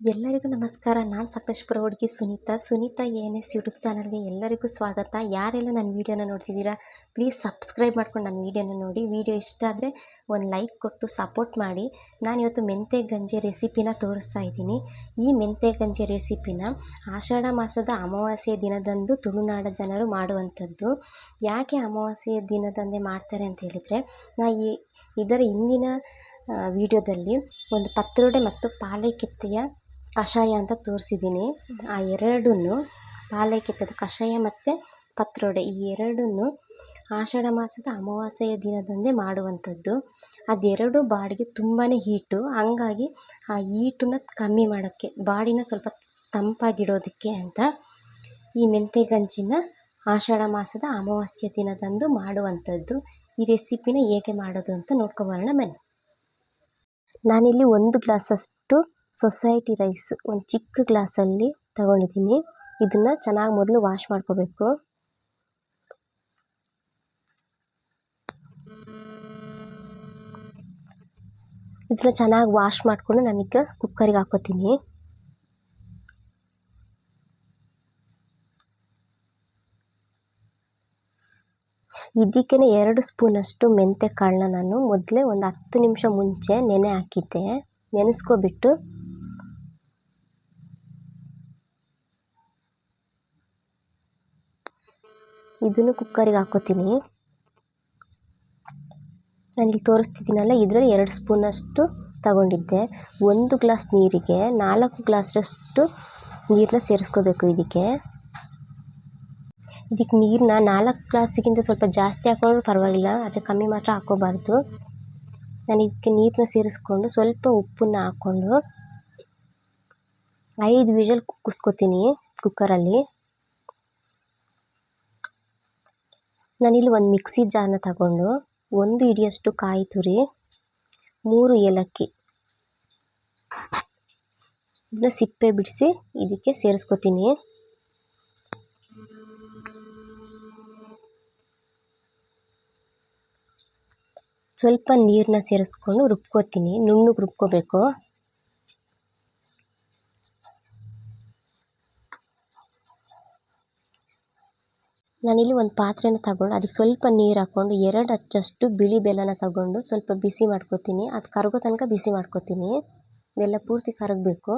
ಎಲ್ಲರಿಗೂ ನಮಸ್ಕಾರ. ನಾನು ಸಕಲೇಶ್ಪುರ ಹುಡುಗಿ Sunita. Sunita A N S YouTube ಚಾನಲ್ಗೆ ಎಲ್ಲರಿಗೂ ಸ್ವಾಗತ. ಯಾರೆಲ್ಲ ನನ್ನ ವೀಡಿಯೋನ ನೋಡ್ತಿದ್ದೀರಾ, ಪ್ಲೀಸ್ ಸಬ್ಸ್ಕ್ರೈಬ್ ಮಾಡ್ಕೊಂಡು ನನ್ನ ವೀಡಿಯೋನ ನೋಡಿ. ವೀಡಿಯೋ ಇಷ್ಟ ಆದರೆ ಒಂದು ಲೈಕ್ ಕೊಟ್ಟು ಸಪೋರ್ಟ್ ಮಾಡಿ. ನಾನಿವತ್ತು ಮೆಂತೆ ಗಂಜಿ ರೆಸಿಪಿನ ತೋರಿಸ್ತಾ ಇದ್ದೀನಿ. ಈ ಮೆಂತೆ ಗಂಜಿ ರೆಸಿಪಿನ ಆಷಾಢ ಮಾಸದ ಅಮಾವಾಸ್ಯೆ ದಿನದಂದು ತುಳುನಾಡ ಜನರು ಮಾಡುವಂಥದ್ದು. ಯಾಕೆ ಅಮಾವಾಸ್ಯೆ ದಿನದಂದೇ ಮಾಡ್ತಾರೆ ಅಂತ ಹೇಳಿದರೆ, ನಾ ಈ ಇದರ ಹಿಂದಿನ ವಿಡಿಯೋದಲ್ಲಿ ಒಂದು ಪತ್ರೊಡೆ ಮತ್ತು ಪಾಲೈಕೆತ್ತೆಯ ಕಷಾಯ ಅಂತ ತೋರಿಸಿದ್ದೀನಿ. ಆ ಎರಡನ್ನು ಪಾಲೈಕೆತ್ತದ ಕಷಾಯ ಮತ್ತು ಪತ್ರೊಡೆ, ಈ ಎರಡನ್ನು ಆಷಾಢ ಮಾಸದ ಅಮಾವಾಸ್ಯೆಯ ದಿನದಂದೇ ಮಾಡುವಂಥದ್ದು. ಅದೆರಡು ಬಾಡಿಗೆ ತುಂಬಾ ಹೀಟು. ಹಂಗಾಗಿ ಆ ಹೀಟನ್ನ ಕಮ್ಮಿ ಮಾಡೋಕ್ಕೆ, ಬಾಡಿನ ಸ್ವಲ್ಪ ತಂಪಾಗಿಡೋದಕ್ಕೆ ಅಂತ ಈ ಮೆಂತೆ ಗಂಜಿನ ಆಷಾಢ ಮಾಸದ ಅಮಾವಾಸ್ಯೆ ದಿನದಂದು ಮಾಡುವಂಥದ್ದು. ಈ ರೆಸಿಪಿನ ಹೇಗೆ ಮಾಡೋದು ಅಂತ ನೋಡ್ಕೊಬರೋಣ, ಬನ್ನಿ. ನಾನಿಲ್ಲಿ ಒಂದು ಗ್ಲಾಸಷ್ಟು ಸೊಸೈಟಿ ರೈಸ್ ಒಂದು ಚಿಕ್ಕ ಗ್ಲಾಸಲ್ಲಿ ತಗೊಂಡಿದ್ದೀನಿ. ಇದನ್ನು ಚೆನ್ನಾಗಿ ಮೊದಲು ವಾಶ್ ಮಾಡ್ಕೋಬೇಕು. ಇದನ್ನ ಚೆನ್ನಾಗಿ ವಾಶ್ ಮಾಡಿಕೊಂಡು ನಾನೀಗ ಕುಕ್ಕರಿಗೆ ಹಾಕೋತೀನಿ. ಇದಕ್ಕೆ ಎರಡು ಸ್ಪೂನಷ್ಟು ಮೆಂತ್ಯ ಕಾಳನ್ನ ನಾನು ಮೊದಲೇ ಒಂದು ಹತ್ತು ನಿಮಿಷ ಮುಂಚೆ ನೆನೆ ಹಾಕಿದ್ದೆ. ನೆನೆಸ್ಕೊಬಿಟ್ಟು ಇದನ್ನು ಕುಕ್ಕರಿಗೆ ಹಾಕೋತೀನಿ. ನಾನಿಲ್ಲಿ ತೋರಿಸ್ತಿದ್ದೀನಲ್ಲ, ಇದರಲ್ಲಿ ಎರಡು ಸ್ಪೂನಷ್ಟು ತಗೊಂಡಿದ್ದೆ. ಒಂದು ಗ್ಲಾಸ್ ನೀರಿಗೆ, ನಾಲ್ಕು ಗ್ಲಾಸಷ್ಟು ನೀರನ್ನ ಸೇರಿಸ್ಕೋಬೇಕು ಇದಕ್ಕೆ. ಇದಕ್ಕೆ ನೀರನ್ನ ನಾಲ್ಕು ಗ್ಲಾಸಿಗಿಂತ ಸ್ವಲ್ಪ ಜಾಸ್ತಿ ಹಾಕೊಂಡ್ರೂ ಪರವಾಗಿಲ್ಲ, ಆದರೆ ಕಮ್ಮಿ ಮಾತ್ರ ಹಾಕೋಬಾರ್ದು ನಾನು ಇದಕ್ಕೆ ನೀರನ್ನ ಸೇರಿಸ್ಕೊಂಡು ಸ್ವಲ್ಪ ಉಪ್ಪನ್ನ ಹಾಕ್ಕೊಂಡು ಐದು ವಿಷಲ್ ಕುಗ್ಗಿಸ್ಕೊತೀನಿ ಕುಕ್ಕರಲ್ಲಿ. ನಾನಿಲ್ಲಿ ಒಂದು ಮಿಕ್ಸಿ ಜಾರನ್ನ ತಗೊಂಡು ಒಂದು ಹಿಡಿಯಷ್ಟು ಕಾಯಿ ತುರಿ, ಮೂರು ಏಲಕ್ಕಿ ಇದನ್ನ ಸಿಪ್ಪೆ ಬಿಡಿಸಿ ಇದಕ್ಕೆ ಸೇರಿಸ್ಕೊತೀನಿ. ಸ್ವಲ್ಪ ನೀರನ್ನ ಸೇರಿಸ್ಕೊಂಡು ರುಬ್ಕೋತೀನಿ, ನುಣ್ಣಗೆ ರುಬ್ಕೋಬೇಕು. ನಾನಿಲ್ಲಿ ಒಂದು ಪಾತ್ರೆನ ತಗೊಂಡು ಅದಕ್ಕೆ ಸ್ವಲ್ಪ ನೀರು ಹಾಕ್ಕೊಂಡು ಎರಡು ಹಚ್ಚಷ್ಟು ಬಿಳಿ ಬೆಲ್ಲನ ತಗೊಂಡು ಸ್ವಲ್ಪ ಬಿಸಿ ಮಾಡ್ಕೋತೀನಿ. ಅದು ಕರಗೋ ತನಕ ಬಿಸಿ ಮಾಡ್ಕೋತೀನಿ. ಬೆಲ್ಲ ಪೂರ್ತಿ ಕರಗಬೇಕು.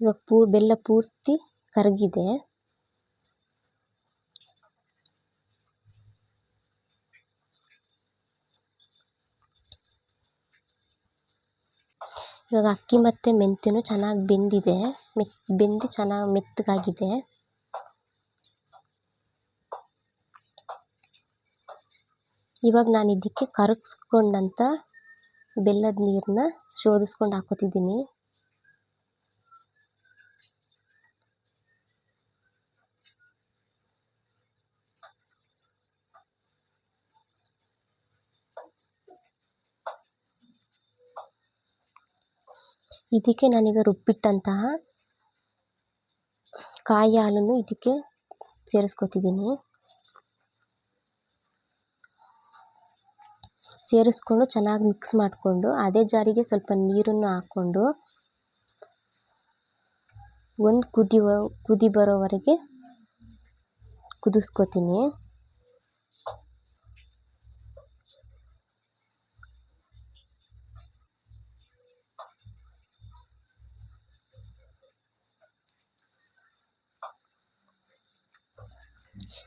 ಇವಾಗ ಪೂ, ಬೆಲ್ಲ ಪೂರ್ತಿ ಕರಗಿದೆ. ಇವಾಗ ಅಕ್ಕಿ ಮತ್ತು ಮೆಂತ್ಯನೂ ಚೆನ್ನಾಗಿ ಬೆಂದಿದೆ. ಮೆತ್, ಬೆಂದು ಚೆನ್ನಾಗಿ ಮೆತ್ತಗಾಗಿದೆ. ಇವಾಗ ನಾನು ಇದಕ್ಕೆ ಕರಗಿಸ್ಕೊಂಡಂಥ ಬೆಲ್ಲದ ನೀರನ್ನ ಶೋಧಿಸ್ಕೊಂಡು ಹಾಕೋತಿದ್ದೀನಿ. ಇದಕ್ಕೆ ನಾನೀಗ ರುಬ್ಬಿಟ್ಟಂತಹ ಕಾಯಿ ಹಾಲನ್ನು ಇದಕ್ಕೆ ಸೇರಿಸ್ಕೊತಿದ್ದೀನಿ. ಸೇರಿಸ್ಕೊಂಡು ಚೆನ್ನಾಗಿ ಮಿಕ್ಸ್ ಮಾಡಿಕೊಂಡು ಅದೇ ಜಾರಿಗೆ ಸ್ವಲ್ಪ ನೀರನ್ನು ಹಾಕ್ಕೊಂಡು ಒಂದು ಕುದಿ ಕುದಿ ಬರೋವರೆಗೆ ಕುದಿಸ್ಕೊತೀನಿ.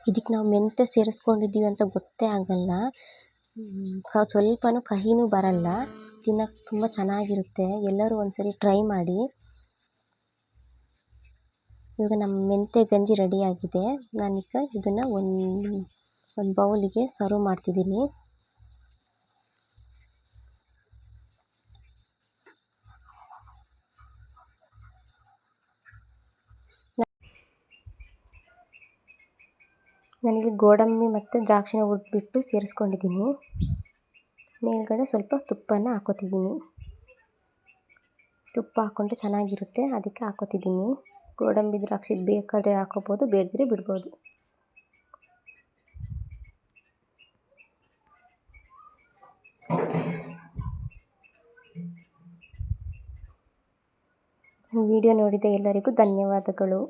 ಇದಕ್ಕೆ ನಾವು ಮೆಂತ್ಯ ಸೇರಿಸ್ಕೊಂಡಿದ್ದೀವಿ ಅಂತ ಗೊತ್ತೇ ಆಗಲ್ಲ. ಸ್ವಲ್ಪನೂ ಕಹಿನೂ ಬರಲ್ಲ. ತಿನ್ನೋಕ್ಕೆ ತುಂಬ ಚೆನ್ನಾಗಿರುತ್ತೆ. ಎಲ್ಲರೂ ಒಂದ್ಸರಿ ಟ್ರೈ ಮಾಡಿ. ಇವಾಗ ನಮ್ಮ ಮೆಂತ್ಯ ಗಂಜಿ ರೆಡಿಯಾಗಿದೆ ನಾನೀಗ ಇದನ್ನು ಒಂದು ಒಂದು ಬೌಲಿಗೆ ಸರ್ವ್ ಮಾಡ್ತಿದ್ದೀನಿ. ನಾನಿಲ್ಲಿ ಗೋಡಂಬಿ ಮತ್ತು ದ್ರಾಕ್ಷಿನ ಹುರಿದ್ಬಿಟ್ಟು ಸೇರಿಸ್ಕೊಂಡಿದ್ದೀನಿ. ಮೇಲ್ಗಡೆ ಸ್ವಲ್ಪ ತುಪ್ಪನ ಹಾಕೋತಿದ್ದೀನಿ. ತುಪ್ಪ ಹಾಕ್ಕೊಂಡ್ರೆ ಚೆನ್ನಾಗಿರುತ್ತೆ, ಅದಕ್ಕೆ ಹಾಕೋತಿದ್ದೀನಿ. ಗೋಡಂಬಿ ದ್ರಾಕ್ಷಿ ಬೇಕಾದರೆ ಹಾಕೋಬೋದು ಬೇಡದ್ರೆ ಬಿಡ್ಬೋದು. ವಿಡಿಯೋ ನೋಡಿದ ಎಲ್ಲರಿಗೂ ಧನ್ಯವಾದಗಳು.